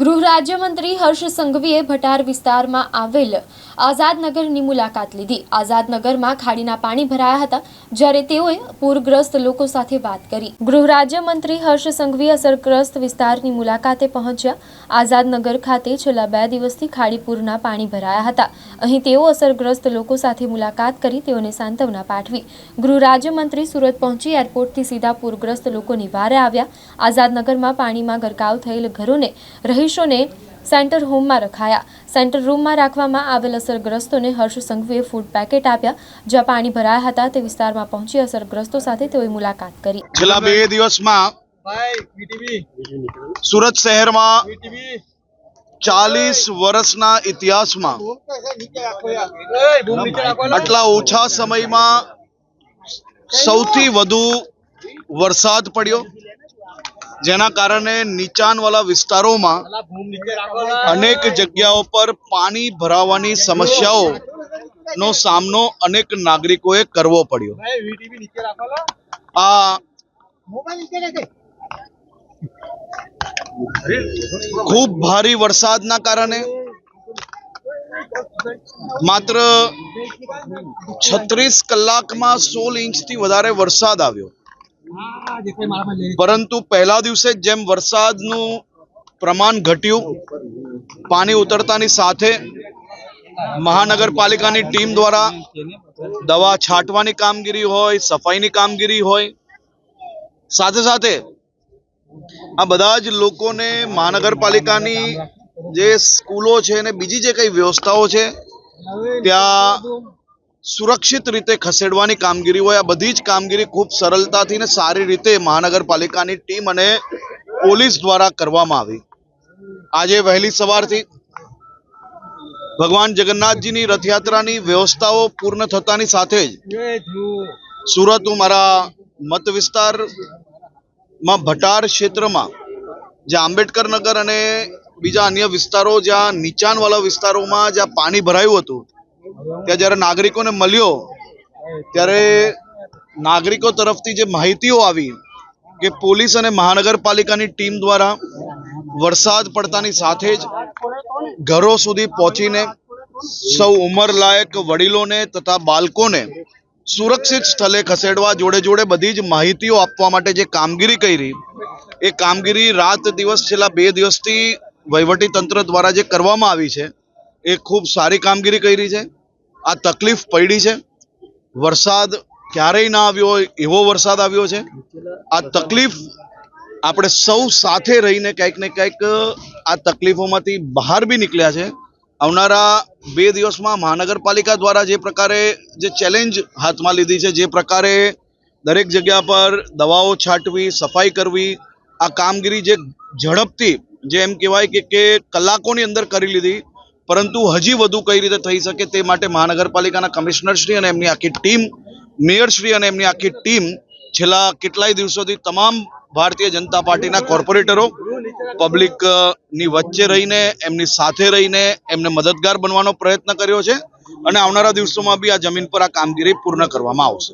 ગૃહ રાજ્યમંત્રી હર્ષ સંઘવીએ ભટાર વિસ્તારમાં આવેલ આઝાદનગરની મુલાકાત લીધી. આઝાદનગરમાં ખાડીના પાણી ભરાયા હતા, જ્યારે તેઓએ પૂરગ્રસ્ત લોકો સાથે વાત કરી. ગૃહ રાજ્યમંત્રી હર્ષ સંઘવી અસરગ્રસ્ત વિસ્તારની મુલાકાતે પહોંચ્યા. આઝાદનગર ખાતે છેલ્લા બે દિવસથી ખાડીપુરના પાણી ભરાયા હતા. અહીં તેઓ અસરગ્રસ્ત લોકો સાથે મુલાકાત કરી તેઓને સાંત્વના પાઠવી. ગૃહ રાજ્યમંત્રી સુરત પહોંચી એરપોર્ટથી સીધા પૂરગ્રસ્ત લોકોની વારે આવ્યા. આઝાદનગરમાં પાણીમાં ગરકાવ થયેલ ઘરોને રહીશોને સેન્ટર હોમમાં રખાયા. સેન્ટર રૂમમાં રાખવામાં આવેલ અસરગ્રસ્તોને હર્ષ સંઘવીએ ફૂડ પેકેટ આપ્યા. જ્યાં પાણી ભરાયા હતા તે વિસ્તારમાં પહોંચી અસરગ્રસ્તો સાથે તેઓએ મુલાકાત કરી. છેલ્લા બે દિવસમાં સુરત શહેરમાં ચાલીસ વર્ષના ઇતિહાસમાં. આટલા ઓછા સમયમાં સૌથી વધુ વરસાદ પડ્યો. જેના કારણે નીચાણવાળા વિસ્તારોમાં. અનેક જગ્યાઓ પર પાણી ભરાવાની સમસ્યાઓ નો સામનો અનેક નાગરિકોએ કરવો પડ્યો. આ ખૂબ ભારે વરસાદના કારણે માત્ર છત્રીસ કલાકમાં સોળ ઇંચથી વધારે વરસાદ આવ્યો પરંતુ પહેલા દિવસે જેમ વરસાદનું પ્રમાણ ઘટ્યું, પાણી ઉતરતાની સાથે મહાનગરપાલિકાની ટીમ દ્વારા દવા છાંટવાની કામગીરી હોય, સફાઈની કામગીરી હોય, સાથે સાથે આ બધા જ લોકોને મહાનગરપાલિકાની જે સ્કૂલો છે અને બીજી જે કઈ વ્યવસ્થાઓ છે, ત્યાં સુરક્ષિત રીતે ખસેડવાની કામગીરી હોય, આ બધી જ કામગીરી ખૂબ સરળતાથી ને સારી રીતે મહાનગરપાલિકાની ટીમ અને પોલીસ દ્વારા કરવામાં આવી. આજે વહેલી સવારથી ભગવાન જગન્નાથજીની રથયાત્રાની વ્યવસ્થાઓ પૂર્ણ થતાની સાથે જ સુરત હું મારા મત વિસ્તારમાં ભટાર ક્ષેત્રમાં, જ્યાં આંબેડકર નગર અને બીજા અન્ય વિસ્તારો, જ્યાં નીચાણવાળા વિસ્તારોમાં જ્યાં પાણી ભરાયું હતું ત્યાં જ્યારે નાગરિકોને મળ્યો, ત્યારે નાગરિકો તરફથી જે માહિતીઓ આવી કે પોલીસ અને મહાનગરપાલિકાની ટીમ દ્વારા વરસાદ પડતાની સાથે જ ઘરો સુધી પહોંચીને સૌ ઉંમરલાયક વડીલોને તથા બાળકોને સુરક્ષિત સ્થળે ખસેડવા જોડે જોડે બધી જ માહિતીઓ આપવા માટે જે કામગીરી કરી, એ કામગીરી રાત દિવસ છેલ્લા બે દિવસથી વહીવટી તંત્ર દ્વારા જે કરવામાં આવી છે, એ ખૂબ સારી કામગીરી કરી છે. આ તકલીફ પડી છે. વરસાદ ક્યારેય ના આવ્યો હોય, એવો વરસાદ આવ્યો છે. આ તકલીફ આપણે સૌ સાથે રહીને કંઈક ને કંઈક આ તકલીફોમાંથી બહાર બી નીકળ્યા છે. આવનારા બે દિવસમાં મહાનગરપાલિકા દ્વારા જે પ્રકારે જે ચેલેન્જ હાથમાં લીધી છે, જે પ્રકારે દરેક જગ્યા પર દવાઓ છાંટવી, સફાઈ કરવી, આ કામગીરી જે ઝડપથી, જે એમ કહેવાય કે કે કલાકોની અંદર કરી લીધી પરંતુ હજી વધુ કઈ રીતે થઈ શકે તે માટે મહાનગરપાલિકાના કમિશનરશ્રી અને એમની આખી ટીમ, મેયરશ્રી અને એમની આખી ટીમ છેલ્લા કેટલાય દિવસોથી તમામ ભારતીય જનતા પાર્ટીના કોર્પોરેટરો પબ્લિકની વચ્ચે રહીને, એમની સાથે રહીને એમને મદદગાર બનવાનો પ્રયત્ન કર્યો છે અને આવનારા દિવસોમાં બી આ જમીન પર આ કામગીરી પૂર્ણ કરવામાં આવશે.